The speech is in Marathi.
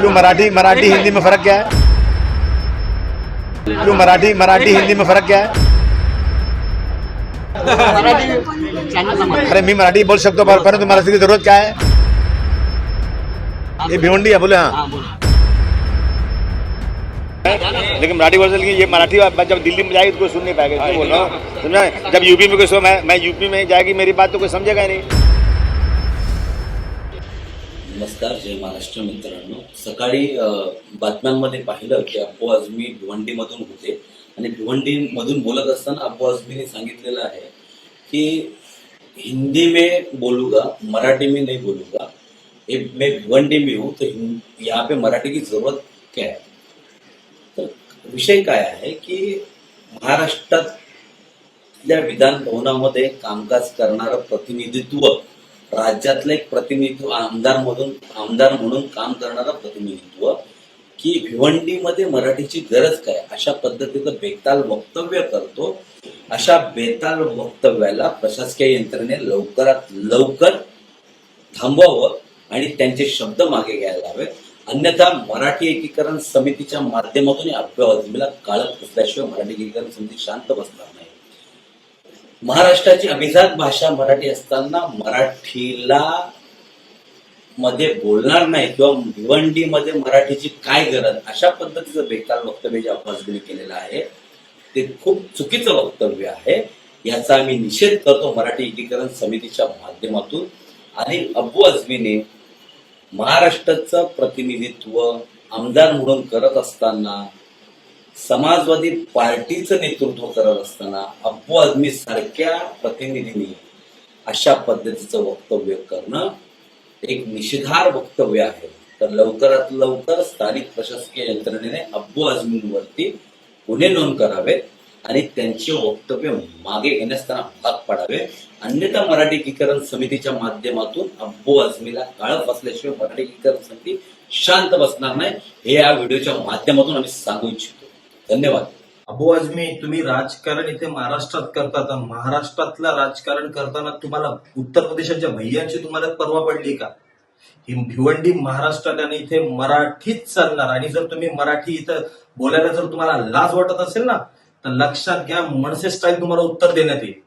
क्यों मराठी मराठी हिंदी में फ़र्क क्या है? क्यों मराठी मराठी हिंदी में फ़र्क क्या है? अरे मी मराठी बोल सकतो पर- परंतु मराठी की ज़रूरत क्या है? ये भिवंडी है, बोले हाँ। लेकिन मराठी बोल लेकिन ये मराठी जब दिल्ली में जाएगी तो कोई सुन नहीं पाएगा। बोल रहा हूँ? जब यूपी में कोई सो मैं मैं यूपी में जाएगी, मेरी बात तो कोई समझेगा नहीं। नमस्कार जय महाराष्ट्र मित्रांनो. सकाळी बातम्यांमध्ये पाहिलं की अब्बू आझमी भिवंडीमधून होते. आणि भिवंडीमधून बोलत असताना अब्बू आझमीने सांगितलेलं आहे की हिंदी में बोलूगा मराठी में नहीं बोलूगा. ये मैं भिवंडी में हूँ तो यहाँ पे मराठी की जरूरत क्या है? तर विषय काय आहे की महाराष्ट्रातल्या विधान भवनामध्ये कामकाज करणारं प्रतिनिधित्व राज्यातलं एक प्रतिनिधित्व आमदार म्हणून आमदार म्हणून काम करणारा प्रतिनिधित्व की भिवंडीमध्ये मराठीची गरज काय? अशा पद्धतीचं बेताल वक्तव्य करतो. अशा बेताल वक्तव्याला प्रशासकीय यंत्रणेने लवकरात लवकर थांबवावं आणि त्यांचे शब्द मागे घ्यायला हवेत. अन्यथा मराठी एकीकरण समितीच्या माध्यमातून या अभ्यासमीला काळत असल्याशिवाय मराठी एकीकरण समिती शांत बसणार नाही. महाराष्ट्राची अभिजात भाषा मराठी असताना मराठीला मध्ये बोलणार नाही किंवा भिवंडीमध्ये मराठीची काय गरज अशा पद्धतीचं बेकार वक्तव्य जे अब्बासबीने केलेलं आहे ते खूप चुकीचं वक्तव्य आहे. याचा आम्ही निषेध करतो मराठी एकीकरण समितीच्या माध्यमातून. आणि अब्बू आझमीने महाराष्ट्राचं प्रतिनिधित्व आमदार म्हणून करत असताना समाजवादी पार्टीचं नेतृत्व करत असताना अब्बू आदमी सारख्या प्रतिनिधींनी अशा पद्धतीचं वक्तव्य करणं एक निषेधार वक्तव्य आहे. तर लवकरात लवकर स्थानिक प्रशासकीय यंत्रणेने अब्बू आझमींवरती गुन्हे नोंद करावेत आणि त्यांचे वक्तव्य मागे घेण्यास त्यांना भाग पाडावे. अन्यथा मराठीकीकरण समितीच्या माध्यमातून अब्बू आझमीला काळप असल्याशिवाय मराठीकीकरण समिती शांत बसणार नाही. हे या व्हिडिओच्या माध्यमातून आम्ही सांगू इच्छितो. धन्यवाद. अबू आजमी तुम्ही राजकारण इथे महाराष्ट्रात करतात आणि महाराष्ट्रातलं राजकारण करताना तुम्हाला उत्तर प्रदेशाच्या भैयांची तुम्हाला परवा पडली का? ही भिवंडी महाराष्ट्रात आणि इथे मराठीच चालणार. आणि जर तुम्ही मराठी इथं बोलायला जर तुम्हाला लाज वाटत असेल ना तर लक्षात घ्या मनसे स्टाईल तुम्हाला उत्तर देण्यात येईल.